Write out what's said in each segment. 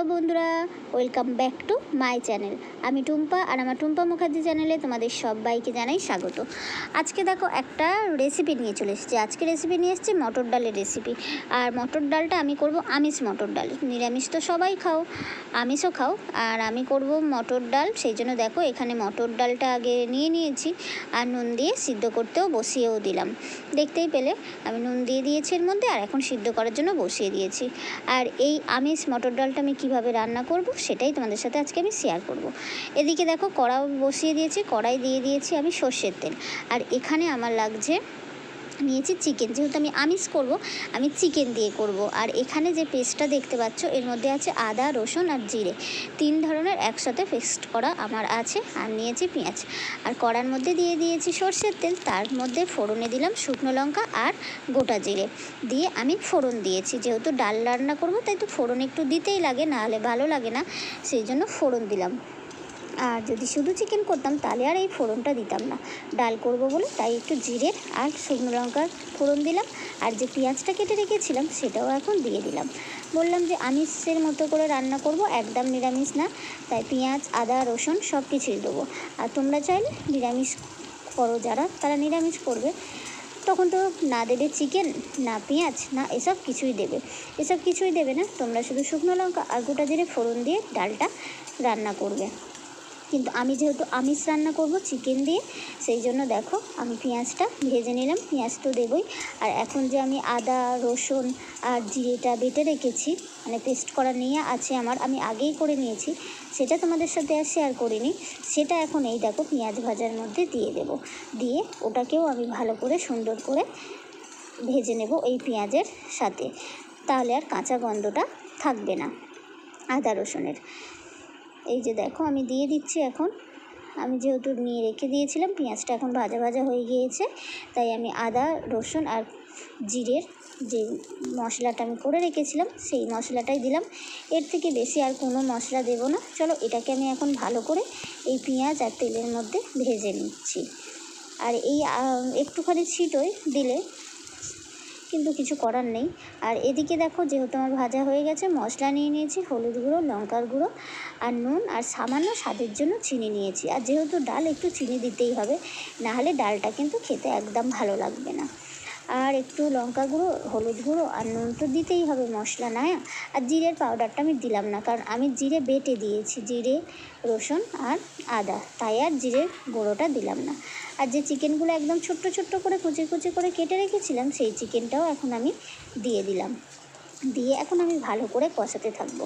Hello বন্ধুরা, welcome back to my channel. আমি টুম্পা আর আমার টুম্পা মুখার্জি চ্যানেলে তোমাদের সবাইকে জানাই স্বাগত। আজকে দেখো একটা রেসিপি নিয়ে চলে এসেছি। আজকে রেসিপি নিয়ে এসেছি মটর ডালের রেসিপি আর মটর ডালটা আমি করব আমিষ মটর ডাল। নিরামিষ তো সবাই খাও, আমিষও খাও। আর আমি করব মটর ডাল। সেই জন্য দেখো এখানে মটর ডালটা আগে নিয়ে নিয়েছি আর নুন দিয়ে সিদ্ধ করতেও বসিয়েও দিলাম। দেখতেই পেলে, আমি নুন দিয়ে দিয়েছি এর মধ্যে আর এখন সিদ্ধ করার জন্য বসিয়ে দিয়েছি। আর এই আমিষ মটর ডালটা আমি কীভাবে রান্না করব সেটাই তোমাদের সাথে আজকে আমি শেয়ার করব। এদিকে দেখো কড়াও বসিয়ে দিয়েছি, কড়াই দিয়ে দিয়েছি আমি সর্ষের তেল। আর এখানে আমার লাগছে নিয়েছি চিকেন যেহেতু আমি আমিষ করব, আমি চিকেন দিয়ে করব। আর এখানে যে পেস্টটা দেখতে পাচ্ছ, এর মধ্যে আছে আদা, রসুন আর জিরে। তিন ধরনের একসাথে পেস্ট করা আমার আছে, আর নিয়েছি পেঁয়াজ। আর কড়ার মধ্যে দিয়ে দিয়েছি সর্ষের তেল, তার মধ্যে ফোড়নে দিলাম শুকনো লঙ্কা আর গোটা জিরে। দিয়ে আমি ফোড়ন দিয়েছি, যেহেতু ডাল রান্না করব, তাই তো ফোড়ন একটু দিতেই লাগে, নাহলে ভালো লাগে না, সেই জন্য ফোড়ন দিলাম। আর যদি শুধু চিকেন করতাম, তাহলে আর এই ফোড়নটা দিতাম না। ডাল করব বলে তাই একটু জিরে আর শুকনো লঙ্কার ফোড়ন দিলাম। আর যে পেঁয়াজটা কেটে রেখেছিলাম, সেটাও এখন দিয়ে দিলাম। বললাম যে আমিষের মতো করে রান্না করব, একদম নিরামিষ না। তাই পেঁয়াজ, আদা, রসুন সব কিছুই দেবো। আর তোমরা চাইলে নিরামিষ করো যারা, তারা নিরামিষ করবে। তখন তো না দেবে চিকেন না পেঁয়াজ, না এসব কিছুই দেবে। এসব কিছুই দেবে না, তোমরা শুধু শুকনো লঙ্কা আর গোটা জিরে ফোড়ন দিয়ে ডালটা রান্না করবে। কিন্তু আমি যেহেতু আমিষ রান্না করব চিকেন দিয়ে, সেই জন্য দেখো আমি পেঁয়াজটা ভেজে নিলাম, পেঁয়াজ তো দেবই। আর এখন যে আমি আদা, রসুন আর জিরেটা বেটে রেখেছি মানে পেস্ট করা নিয়ে আছে আমার, আমি আগেই করে নিয়েছি, সেটা তোমাদের সাথে আর শেয়ার করিনি। সেটা এখন এই দেখো পেঁয়াজ ভাজার মধ্যে দিয়ে দেব। দিয়ে ওটাকেও আমি ভালো করে সুন্দর করে ভেজে নেব এই পেঁয়াজের সাথে। তাহলে আর কাঁচা গন্ধটা থাকবে না, আদা রসুনের। এই যে দেখো, আমি দিয়ে দিচ্ছি এখন। আমি যেহেতু নিয়ে রেখে দিয়েছিলাম, পেঁয়াজটা এখন ভাজা ভাজা হয়ে গিয়েছে। তাই আমি আদা, রসুন আর জিরের যে মশলাটা আমি করে রেখেছিলাম, সেই মশলাটাই দিলাম। এর থেকে বেশি আর কোনো মশলা দেবো না। চলো, এটাকে আমি এখন ভালো করে এই পেঁয়াজ আর তেলের মধ্যে ভেজে নিচ্ছি। আর এই একটুখানি ছিটোই দিলে কিন্তু কিছু করার নেই। আর এদিকে দেখো, যেহেতু আমার ভাজা হয়ে গেছে, মশলা নিয়ে নিয়েছি, হলুদ গুঁড়ো, লঙ্কার গুঁড়ো, আর নুন, আর সামান্য স্বাদের জন্য চিনি নিয়েছি। আর যেহেতু ডাল, একটু চিনি দিতেই হবে, নাহলে ডালটা কিন্তু খেতে একদম ভালো লাগবে না। আর একটু লঙ্কা গুঁড়ো, হলুদ গুঁড়ো আর নুন তো দিতেই হবে মশলা, না? আর জিরের পাউডারটা আমি দিলাম না, কারণ আমি জিরে বেটে দিয়েছি, জিরে, রসুন আর আদা। তাই আর জিরের গুঁড়োটা দিলাম না। আর যে চিকেনগুলো একদম ছোট্ট ছোট্ট করে কুচি কুচি করে কেটে রেখেছিলাম, সেই চিকেনটাও এখন আমি দিয়ে দিলাম। দিয়ে এখন আমি ভালো করে কষাতে থাকব।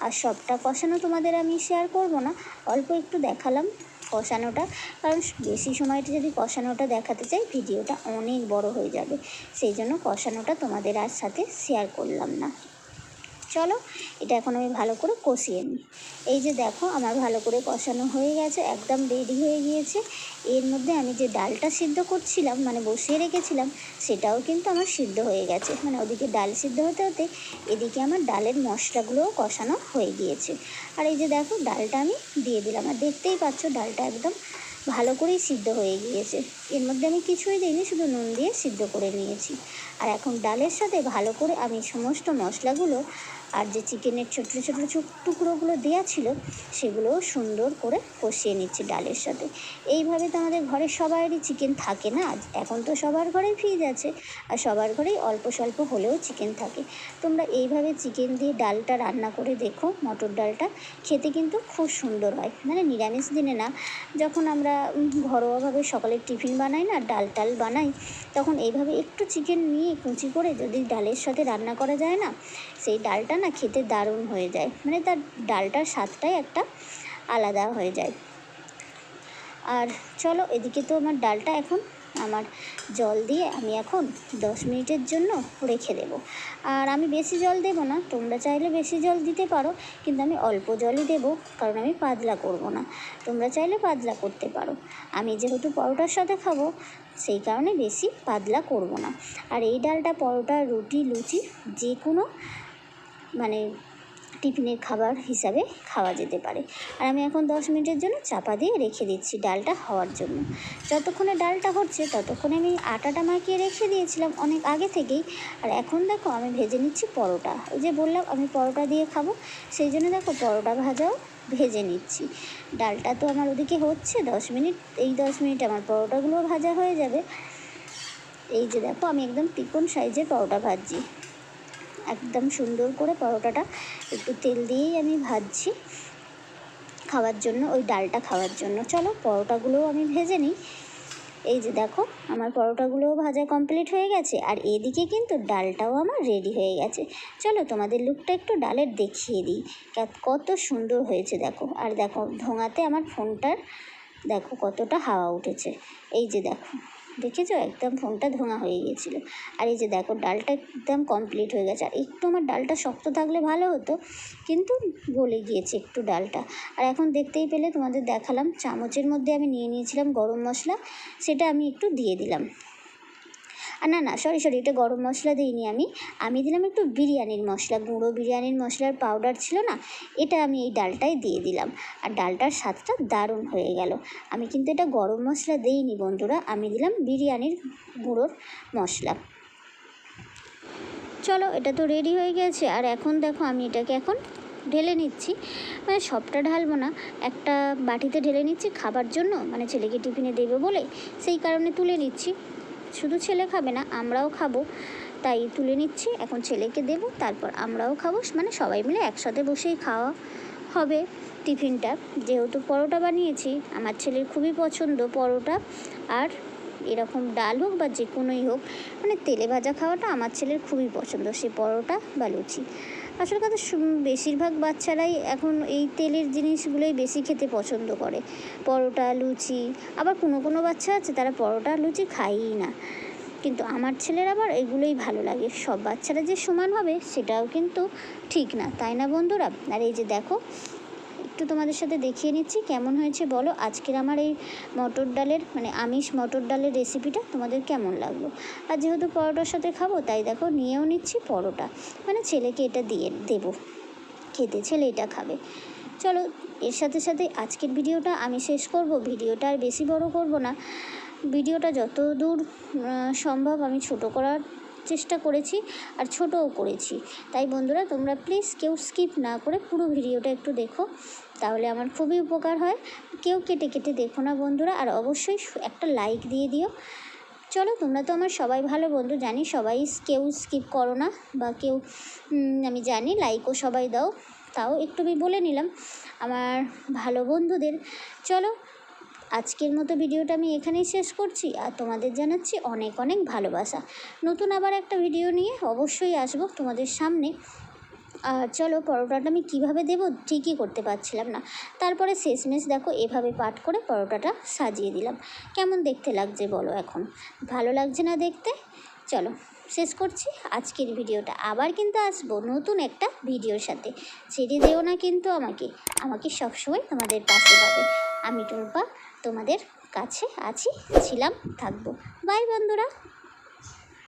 আর সবটা কষানো তোমাদের আমি শেয়ার করব না, অল্প একটু দেখালাম। কষানোটা। কারণ বেশি সময়টা যদি কষানোটা দেখাতে চাই, ভিডিওটা অনেক বড় হয়ে যাবে। সেই জন্য কষানোটা তোমাদের আর সাথে শেয়ার করলাম না। চলো, এটা এখন আমি ভালো করে কষিয়ে নিই। এই যে দেখো, আমার ভালো করে কষানো হয়ে গেছে, একদম রেডি হয়ে গিয়েছে। এর মধ্যে আমি যে ডালটা সিদ্ধ করছিলাম মানে বসিয়ে রেখেছিলাম, সেটাও কিন্তু আমার সিদ্ধ হয়ে গেছে। মানে ওদিকে ডাল সিদ্ধ হতে হতে এদিকে আমার ডালের মশলাগুলোও কষানো হয়ে গিয়েছে। আর এই যে দেখো, ডালটা আমি দিয়ে দিলাম। আর দেখতেই পাচ্ছ, ডালটা একদম ভালো করেই সিদ্ধ হয়ে গিয়েছে। এর মধ্যে আমি কিছুই দিইনি, শুধু নুন দিয়ে সিদ্ধ করে নিয়েছি। আর এখন ডালের সাথে ভালো করে আমি সমস্ত মশলাগুলো আর যে চিকেনের ছোটো ছোটো ছোট টুকরোগুলো দেওয়া ছিল, সেগুলোও সুন্দর করে কষিয়ে নিচ্ছি ডালের সাথে। এইভাবে তো আমাদের ঘরে সবারই চিকেন থাকে না? এখন তো সবার ঘরেই ফ্রিজ আছে, আর সবার ঘরেই অল্প স্বল্প হলেও চিকেন থাকে। তোমরা এইভাবে চিকেন দিয়ে ডালটা রান্না করে দেখো, মটর ডালটা। খেতে কিন্তু খুব সুন্দর হয়। মানে নিরামিষ দিনে না, যখন আমরা ঘরোয়াভাবে সকালের টিফিন বানাই না, ডাল টাল বানাই, তখন এইভাবে একটু চিকেন নিয়ে কুচি করে যদি ডালের সাথে রান্না করা যায় না, সেই ডালটা না, খেতে দারুণ হয়ে যায়। মানে তার ডালটার স্বাদটাই একটা আলাদা হয়ে যায়। আর চলো, এদিকে তো আমার ডালটা এখন আমার জল দিয়ে আমি এখন দশ মিনিটের জন্য রেখে দেব। আর আমি বেশি জল দেবো না, তোমরা চাইলে বেশি জল দিতে পারো, কিন্তু আমি অল্প জলই দেবো, কারণ আমি পাতলা করব না। তোমরা চাইলে পাতলা করতে পারো। আমি যেহেতু পরোটার সাথে খাব, সেই কারণে বেশি পাতলা করব না। আর এই ডালটা, পরোটা, রুটি, লুচি যে কোনো মানে টিফিনের খাবার হিসাবে খাওয়া যেতে পারে। আর আমি এখন দশ মিনিটের জন্য চাপা দিয়ে রেখে দিচ্ছি ডালটা হওয়ার জন্য। যতক্ষণে ডালটা হচ্ছে ততক্ষণে আমি আটাটা মাখিয়ে রেখে দিয়েছিলাম অনেক আগে থেকেই। আর এখন দেখো আমি ভেজে নিচ্ছি পরোটা। ওই যে বললাম আমি পরোটা দিয়ে খাব, সেই জন্য দেখো পরোটা ভাজাও ভেজে নিচ্ছি। ডালটা তো আমার ওদিকে হচ্ছে, দশ মিনিট, এই দশ মিনিট আমার পরোটাগুলোও ভাজা হয়ে যাবে। এই যে দেখো আমি একদম তিকোন সাইজের পরোটা ভাজছি। একদম সুন্দর করে পরোটাটা একটু তেল দিয়েই আমি ভাজছি খাওয়ার জন্য, ওই ডালটা খাওয়ার জন্য। চলো, পরোটাগুলোও আমি ভেজে নিই। এই যে দেখো, আমার পরোটাগুলোও ভাজা কমপ্লিট হয়ে গেছে। আর এদিকে কিন্তু ডালটাও আমার রেডি হয়ে গেছে। চলো, তোমাদের লুকটা একটু ডালের দেখিয়ে দিই। কত সুন্দর হয়েছে দেখো। আর দেখো, ধোঁয়াতে আমার ফোনটার, দেখো, কতটা হাওয়া উঠেছে। এই যে দেখো। দেখেছ? একদম ফোনটা ধোঁয়া হয়ে গিয়েছিল। আর এই যে দেখো, ডালটা একদম কমপ্লিট হয়ে গেছে। আর একটু আমার ডালটা শক্ত থাকলে ভালো হতো, কিন্তু গলে গিয়েছে একটু ডালটা। আর এখন দেখতেই পেলে তোমাদের দেখালাম, চামচের মধ্যে আমি নিয়ে নিয়েছিলাম গরম মশলা, সেটা আমি একটু দিয়ে দিলাম। আর না না সরি সরি এটা গরম মশলা দিইনি আমি। আমি দিলাম একটু বিরিয়ানির মশলা, গুঁড়ো বিরিয়ানির মশলার পাউডার ছিল না, এটা আমি এই ডালটায় দিয়ে দিলাম। আর ডালটার স্বাদটা দারুণ হয়ে গেল। আমি কিন্তু এটা গরম মশলা দিইনি বন্ধুরা, আমি দিলাম বিরিয়ানির গুঁড়োর মশলা। চলো, এটা তো রেডি হয়ে গেছে। আর এখন দেখো, আমি এটাকে এখন ঢেলে নিচ্ছি। মানে সবটা ঢালবো না, একটা বাটিতে ঢেলে নিচ্ছি খাবার জন্য মানে ছেলেকে টিফিনে দেবে বলে, সেই কারণে তুলে নিচ্ছি। শুধু ছেলে খাবে না, আমরাও খাব। তাই তুলে নিচ্ছি, এখন ছেলেকে দেবো, তারপর আমরাও খাব। মানে সবাই মিলে একসাথে বসেই খাওয়া হবে টিফিনটা। যেহেতু পরোটা বানিয়েছি, আমার ছেলের খুবই পছন্দ পরোটা। আর এরকম ডাল হোক বা যে কোনোই হোক মানে তেলে ভাজা খাওয়াটা আমার ছেলের খুবই পছন্দ, সে পরোটা বা লুচি। আসল কথা বেশিরভাগ বাচ্চারাই এখন এই তেলের জিনিসগুলোই বেশি খেতে পছন্দ করে। পরোটা, লুচি, আবার কোনো কোনো বাচ্চা আছে তারা পরোটা, লুচি খায়ই না। কিন্তু আমার ছেলের আবার এগুলোই ভালো লাগে। সব বাচ্চারা যে সমান হবে সেটাও কিন্তু ঠিক না। তাই না বন্ধুরা? আর এই যে দেখো একটু তোমাদের সাথে দেখিয়ে নিচ্ছি কেমন হয়েছে বলো। আজকের আমার এই মটর ডালের মানে আমিষ মটর ডালের রেসিপিটা তোমাদের কেমন লাগল। আর যেহেতু পরোটার সাথে খাব, তাই দেখো নিয়েও নিচ্ছি পরোটা। মানে ছেলেকে এটা দিয়ে দেবো। খেতে, ছেলে এটা খাবে। চলো, এর সাথে সাথে আজকের ভিডিওটা আমি শেষ করব। ভিডিওটা আর বেশি বড় করব না। ভিডিওটা যত দূর সম্ভব আমি ছোট করার চেষ্টা করেছি আর ছোটও করেছি। তাই বন্ধুরা, তোমরা প্লিজ কেউ স্কিপ না করে পুরো ভিডিওটা একটু দেখো। তাহলে আমার খুবই উপকার হয়। কেউ কেটে কেটে দেখো না বন্ধুরা, আর অবশ্যই একটা লাইক দিয়ে দিও। চলো, তোমরা তো আমার সবাই ভালো বন্ধু, জানি সবাই কেউ স্কিপ করো না বা কেউ আমি জানি লাইকও সবাই দাও। তাও একটু আমি বলে নিলাম আমার ভালো বন্ধুদের। চলো আজকের মতো ভিডিওটা আমি এখানেই শেষ করছি আর তোমাদের জানাচ্ছি অনেক অনেক ভালোবাসা। নতুন আবার একটা ভিডিও নিয়ে অবশ্যই আসব তোমাদের সামনে। আর চলো পরোটাটা আমি কীভাবে দেবো ঠিকই করতে পারছিলাম না। তারপরে শেষমেশ দেখো এভাবে পাট করে পরোটাটা সাজিয়ে দিলাম। কেমন দেখতে লাগছে বলো এখন? ভালো লাগছে না দেখতে? চলো শেষ করছি। আজকের ভিডিওটা আবার কিন্তু আসব নতুন একটা ভিডিওর সাথে। ছেড়ে যেও না কিন্তু আমাকে। আমাকে সবসময় তোমাদের পাশে পাবে। আমি টুম্পা তোমাদের কাছে আছি ছিলাম থাকব। বাই বন্ধুরা।